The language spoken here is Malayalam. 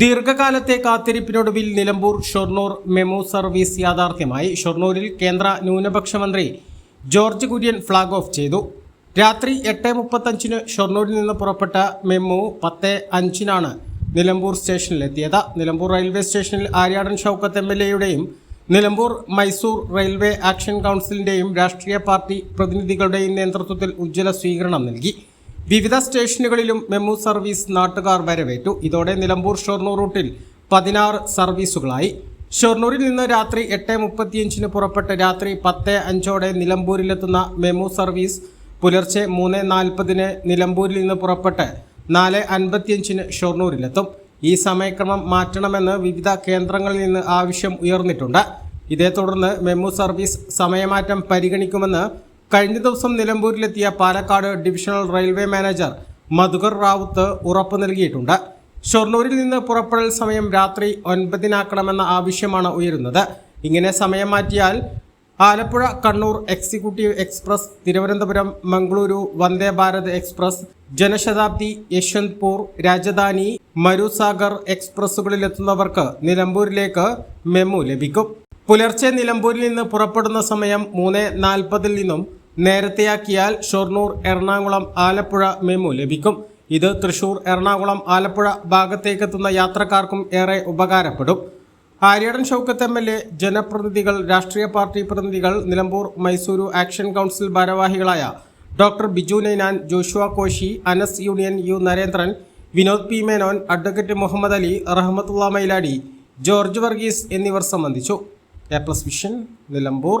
ദീർഘകാലത്തെ കാത്തിരിപ്പിനൊടുവിൽ നിലമ്പൂർ ഷൊർണൂർ മെമു സർവീസ് യാഥാർത്ഥ്യമായി. ഷൊർണൂരിൽ കേന്ദ്ര ന്യൂനപക്ഷ മന്ത്രി ജോർജ് കുര്യൻ ഫ്ളാഗ് ഓഫ് ചെയ്തു. രാത്രി എട്ട് മുപ്പത്തഞ്ചിന് ഷൊർണൂരിൽ നിന്ന് പുറപ്പെട്ട മെമു പത്ത് അഞ്ചിനാണ് നിലമ്പൂർ സ്റ്റേഷനിലെത്തിയത്. നിലമ്പൂർ റെയിൽവേ സ്റ്റേഷനിൽ ആര്യാടൻ ഷൗക്കത്ത് എം എൽ എയുടെയും നിലമ്പൂർ മൈസൂർ റെയിൽവേ ആക്ഷൻ കൗൺസിലിന്റെയും രാഷ്ട്രീയ പാർട്ടി പ്രതിനിധികളുടെയും നേതൃത്വത്തിൽ ഉജ്ജ്വല സ്വീകരണം നൽകി. വിവിധ സ്റ്റേഷനുകളിലും മെമു സർവീസ് നാട്ടുകാർ വരവേറ്റു. ഇതോടെ നിലമ്പൂർ ഷൊർണൂർ റൂട്ടിൽ പതിനാറ് സർവീസുകളായി. ഷൊർണൂരിൽ നിന്ന് രാത്രി എട്ട് മുപ്പത്തിയഞ്ചിന് പുറപ്പെട്ട് രാത്രി പത്ത് അഞ്ചോടെ നിലമ്പൂരിലെത്തുന്ന മെമു സർവീസ് പുലർച്ചെ മൂന്ന് നാൽപ്പതിന് നിലമ്പൂരിൽ നിന്ന് പുറപ്പെട്ട് നാല് അൻപത്തിയഞ്ചിന് ഷൊർണൂരിലെത്തും. ഈ സമയക്രമം മാറ്റണമെന്ന് വിവിധ കേന്ദ്രങ്ങളിൽ നിന്ന് ആവശ്യം ഉയർന്നിട്ടുണ്ട്. ഇതേ തുടർന്ന് മെമു സർവീസ് സമയമാറ്റം പരിഗണിക്കുമെന്ന് കഴിഞ്ഞ ദിവസം നിലമ്പൂരിലെത്തിയ Palakkad divisional railway manager Madhukar Raut ഉറപ്പ് നൽകിയിട്ടുണ്ട്. ഷൊർണൂരിൽ നിന്ന് പുറപ്പെടൽ സമയം രാത്രി ഒൻപതിനാക്കണമെന്ന ആവശ്യമാണ് ഉയരുന്നത്. ഇങ്ങനെ സമയം മാറ്റിയാൽ Alappuzha Kannur executive express Thiruvananthapuram Mangaluru Vande Bharat express Janshatabdi Yesvantpur Rajdhani Marusagar എക്സ്പ്രസ്സുകളിലെത്തുന്നവർക്ക് നിലമ്പൂരിലേക്ക് മെമു ലഭിക്കും. പുലർച്ചെ നിലമ്പൂരിൽ നിന്ന് പുറപ്പെടുന്ന സമയം മൂന്ന് നാൽപ്പതിൽ നിന്നും നേരത്തെയാക്കിയാൽ ഷൊർണൂർ എറണാകുളം ആലപ്പുഴ മെമു ലഭിക്കും. ഇത് തൃശൂർ എറണാകുളം ആലപ്പുഴ ഭാഗത്തേക്കെത്തുന്ന യാത്രക്കാർക്കും ഏറെ ഉപകാരപ്പെടും. Aryadan Shoukath M L A ജനപ്രതിനിധികൾ രാഷ്ട്രീയ പാർട്ടി പ്രതിനിധികൾ നിലമ്പൂർ മൈസൂരു ആക്ഷൻ കൗൺസിൽ ഭാരവാഹികളായ doctor Biju Ninan Joshua Koshy Anas union U Narendran Vinod P Menon advocate Muhammad Ali Rahmathulla Mayiladi George Varghese എന്നിവർ സംബന്ധിച്ചു. A plus vision Nilambur.